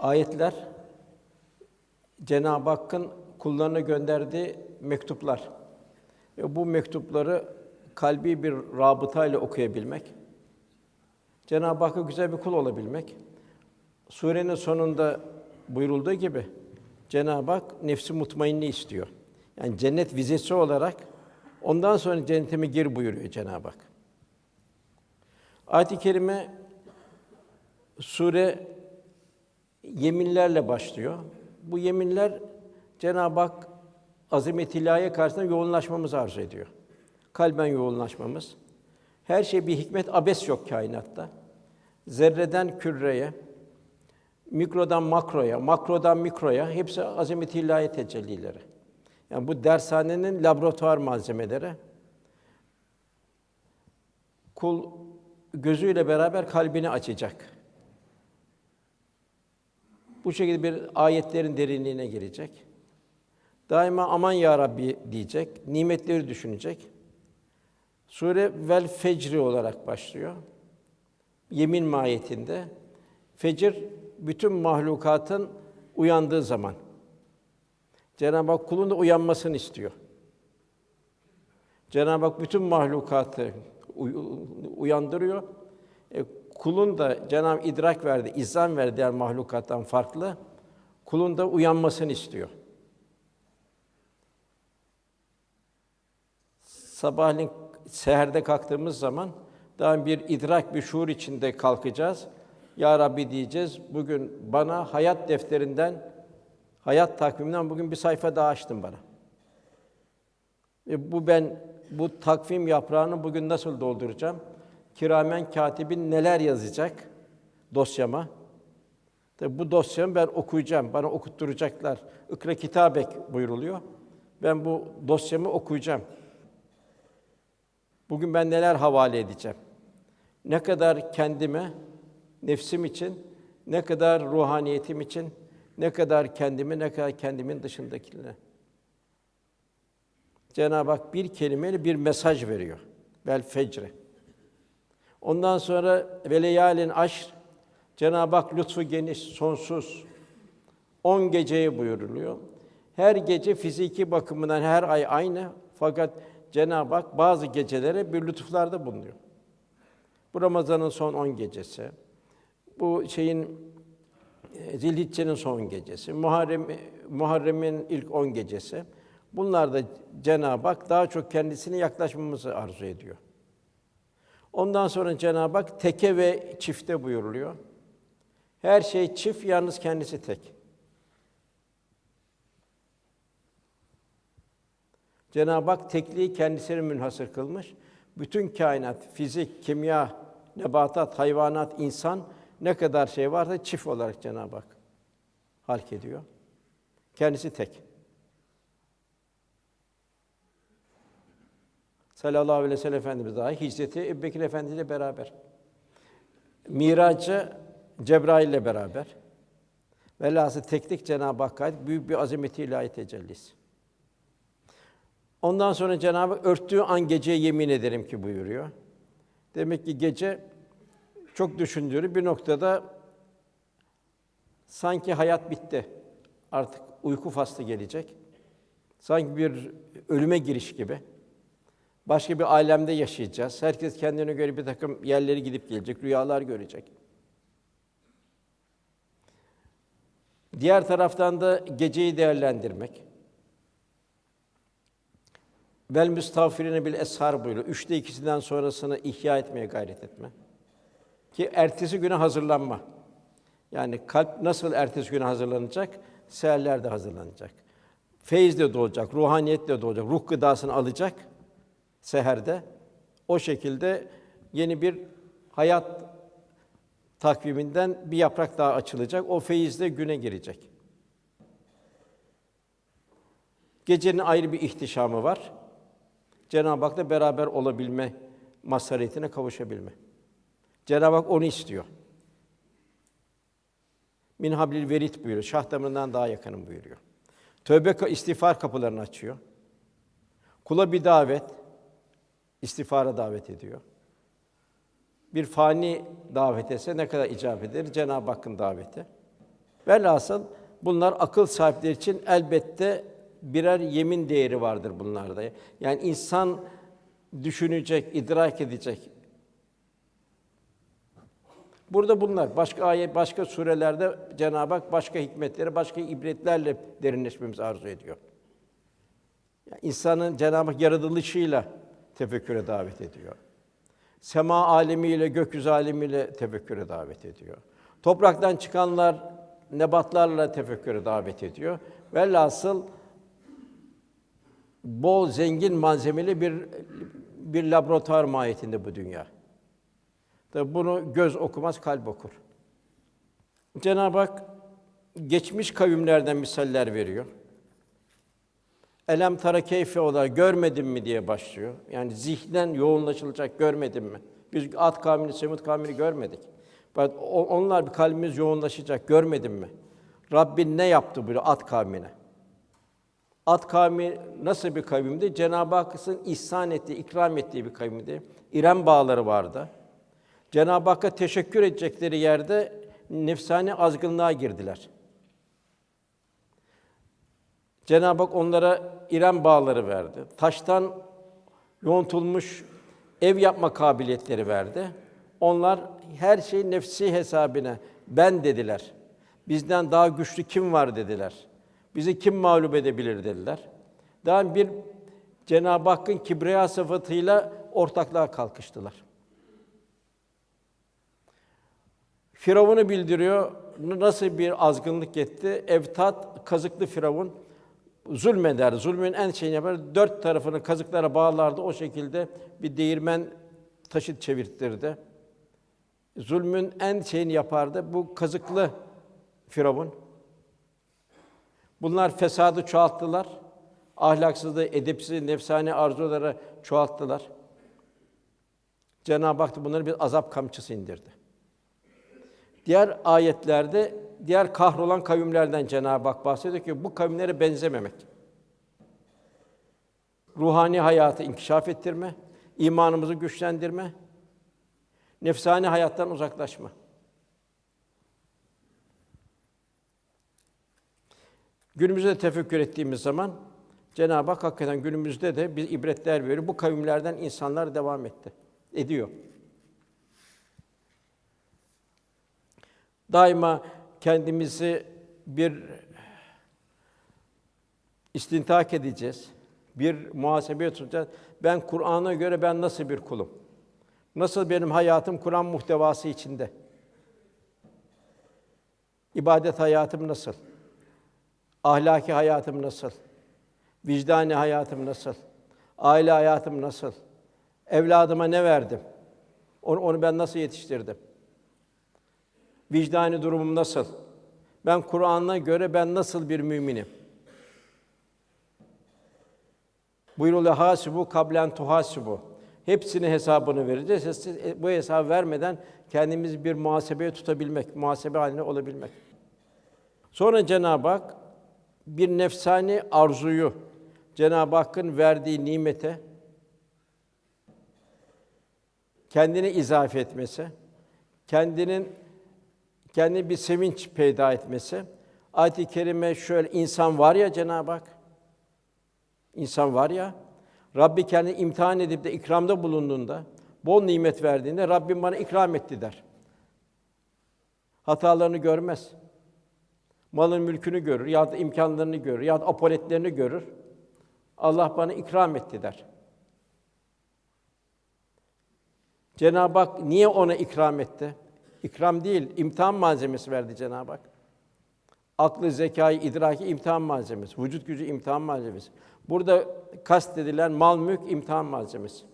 Ayetler Cenab-ı Hakk'ın kullarına gönderdiği mektuplar. Ve bu mektupları kalbi bir rabıtayla okuyabilmek, Cenab-ı Hakk'a güzel bir kul olabilmek. Surenin sonunda buyurulduğu gibi Cenab-ı Hak nefsi mutmainni istiyor. Yani cennet vizesi olarak ondan sonra cennetime gir buyuruyor Cenab-ı Hak. Ayet-i kerime sure yeminlerle başlıyor. Bu yeminler Cenab-ı Hak azamet ilahiye karşısında yoğunlaşmamızı arzu ediyor. Kalben yoğunlaşmamız. Her şey bir hikmet abes yok kainatta. Zerreden küreye, mikrodan makroya, makrodan mikroya hepsi azamet ilahi tecellileri. Yani bu dershanenin laboratuvar malzemeleri. Kul gözüyle beraber kalbini açacak. Bu şekilde bir ayetlerin derinliğine girecek. Daima aman ya Rabbi diyecek, nimetleri düşünecek. Sure vel fecri olarak başlıyor. Yemin mahiyetinde. Fecir bütün mahlukatın uyandığı zaman. Cenab-ı Hak kulun da uyanmasını istiyor. Cenab-ı Hak bütün mahlukatı uyandırıyor. E, kulun da Cenab-ı idrak verdi, izan verdi diğer mahlukattan farklı. Kulun da uyanmasını istiyor. Sabahleyin seherde kalktığımız zaman daha bir idrak, bir şuur içinde kalkacağız. Ya Rabbi diyeceğiz. Bugün bana hayat defterinden, hayat takviminden bugün bir sayfa daha açtın bana. E bu ben bu takvim yaprağını bugün nasıl dolduracağım? Kiramen katibin neler yazacak dosyama? Tabi bu dosyamı ben okuyacağım. Bana okutturacaklar. Ikra kitabek buyuruluyor. Ben bu dosyamı okuyacağım. Bugün ben neler havale edeceğim? Ne kadar kendime, nefsim için, ne kadar ruhaniyetim için, ne kadar kendime, ne kadar kendimin dışındakilerine. Cenab-ı Hak bir kelimeyle bir mesaj veriyor. Bel fecre. Ondan sonra veleyalin aşr Cenab-ı Hak lütfu geniş, sonsuz. On geceye buyuruluyor. Her gece fiziki bakımından her ay aynı fakat Cenab-ı Hak bazı gecelere bir lütuflarda bulunuyor. Bu Ramazan'ın son on gecesi, bu şeyin e, Zilhicce'nin son gecesi, Muharrem Muharrem'in ilk on gecesi. Bunlar da Cenab-ı Hak daha çok kendisine yaklaşmamızı arzu ediyor. Ondan sonra Cenab-ı Hak teke ve çifte buyuruluyor. Her şey çift, yalnız kendisi tek. Cenab-ı Hak tekliği kendisine münhasır kılmış. Bütün kainat, fizik, kimya, nebatat, hayvanat, insan ne kadar şey varsa çift olarak Cenab-ı Hak halk ediyor. Kendisi tek. Sallallahu aleyhi ve sellem Efendimiz dahi hicreti Ebubekir Efendi ile beraber. Miracı Cebrail ile beraber. Velhâsıl teklik Cenab-ı Hakk'a büyük bir azameti ilahi tecellisi. Ondan sonra Cenab-ı Hak örttüğü an geceye yemin ederim ki buyuruyor. Demek ki gece çok düşündürü bir noktada sanki hayat bitti. Artık uyku faslı gelecek. Sanki bir ölüme giriş gibi. Başka bir alemde yaşayacağız. Herkes kendine göre bir takım yerleri gidip gelecek, rüyalar görecek. Diğer taraftan da geceyi değerlendirmek. Vel müstağfirine bil eshar buyuruyor. Üçte ikisinden sonrasını ihya etmeye gayret etme. Ki ertesi güne hazırlanma. Yani kalp nasıl ertesi güne hazırlanacak? Seherler de hazırlanacak. Feyiz de doğacak, ruhaniyet de doğacak, ruh gıdasını alacak seherde. O şekilde yeni bir hayat takviminden bir yaprak daha açılacak. O feyizle güne girecek. Gecenin ayrı bir ihtişamı var. Cenab-ı Hak'la beraber olabilme masaretine kavuşabilme. Cenab-ı Hak onu istiyor. Min hablil verit buyuruyor. Şah damarından daha yakınım buyuruyor. Tövbe istiğfar kapılarını açıyor. Kula bir davet, istiğfara davet ediyor. Bir fani davet etse ne kadar icap eder? Cenab-ı Hakk'ın daveti. Velhasıl bunlar akıl sahipleri için elbette birer yemin değeri vardır bunlarda. Yani insan düşünecek, idrak edecek. Burada bunlar başka ayet, başka surelerde Cenab-ı Hak başka hikmetleri, başka ibretlerle derinleşmemizi arzu ediyor. Yani insanın Cenab-ı Hak yaratılışıyla tefekküre davet ediyor. Sema alemiyle, gökyüzü alemiyle tefekküre davet ediyor. Topraktan çıkanlar nebatlarla tefekküre davet ediyor. Velhasıl bol zengin malzemeli bir bir laboratuvar mahiyetinde bu dünya. Tabi bunu göz okumaz, kalp okur. Cenab-ı Hak geçmiş kavimlerden misaller veriyor. Elem tara keyfe ola görmedin mi diye başlıyor. Yani zihnen yoğunlaşılacak görmedin mi? Biz Ad kavmini, Semud kavmini görmedik. Bak onlar bir kalbimiz yoğunlaşacak görmedin mi? Rabbin ne yaptı bu Ad kavmine? Ad kavmi nasıl bir kavimdi? Cenab-ı Hakk'ın ihsan ettiği, ikram ettiği bir kavimdi. İrem bağları vardı. Cenab-ı Hakk'a teşekkür edecekleri yerde nefsani azgınlığa girdiler. Cenab-ı Hak onlara İrem bağları verdi. Taştan yontulmuş ev yapma kabiliyetleri verdi. Onlar her şeyi nefsi hesabına ben dediler. Bizden daha güçlü kim var dediler. Bizi kim mağlup edebilir dediler. Daha bir Cenab-ı Hakk'ın kibriya sıfatıyla ortaklığa kalkıştılar. Firavun'u bildiriyor. Nasıl bir azgınlık etti? Evtat, kazıklı Firavun zulmeder. Zulmün en şeyini yapar. Dört tarafını kazıklara bağlardı. O şekilde bir değirmen taşı çevirttirdi. Zulmün en şeyini yapardı. Bu kazıklı Firavun. Bunlar fesadı çoğalttılar. Ahlaksızlığı, edepsizliği, nefsani arzuları çoğalttılar. Cenab-ı Hak da bunları bir azap kamçısı indirdi. Diğer ayetlerde diğer kahrolan kavimlerden Cenab-ı Hak bahsediyor ki bu kavimlere benzememek. Ruhani hayatı inkişaf ettirme, imanımızı güçlendirme, nefsani hayattan uzaklaşma. Günümüzde tefekkür ettiğimiz zaman Cenab-ı Hak hakikaten günümüzde de bir ibretler veriyor. Bu kavimlerden insanlar devam etti. Ediyor. Daima kendimizi bir istintak edeceğiz. Bir muhasebeye tutacağız. Ben Kur'an'a göre ben nasıl bir kulum? Nasıl benim hayatım Kur'an muhtevası içinde? İbadet hayatım nasıl? Ahlaki hayatım nasıl? Vicdani hayatım nasıl? Aile hayatım nasıl? Evladıma ne verdim? Onu, onu ben nasıl yetiştirdim? Vicdani durumum nasıl? Ben Kur'an'a göre ben nasıl bir müminim? Buyuruluyor hasibu kablen tuhasibu. Hepsini hesabını vereceğiz. Bu hesabı vermeden kendimizi bir muhasebeye tutabilmek, muhasebe haline olabilmek. Sonra Cenab-ı Hak bir nefsani arzuyu Cenab-ı Hakk'ın verdiği nimete kendini izafe etmesi, kendinin kendi bir sevinç peyda etmesi. Ayet-i kerime şöyle insan var ya Cenab-ı Hak. İnsan var ya Rabbi kendini imtihan edip de ikramda bulunduğunda, bol nimet verdiğinde Rabbim bana ikram etti der. Hatalarını görmez. Malın mülkünü görür ya da imkanlarını görür ya da apoletlerini görür. Allah bana ikram etti der. Cenab-ı Hak niye ona ikram etti? İkram değil, imtihan malzemesi verdi Cenab-ı Hak. Aklı, zekayı, idraki imtihan malzemesi, vücut gücü imtihan malzemesi. Burada kastedilen mal mülk imtihan malzemesi.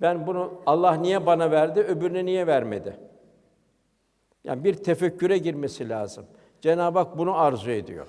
Ben bunu Allah niye bana verdi, öbürüne niye vermedi? Yani bir tefekküre girmesi lazım. Cenab-ı Hak bunu arzu ediyor.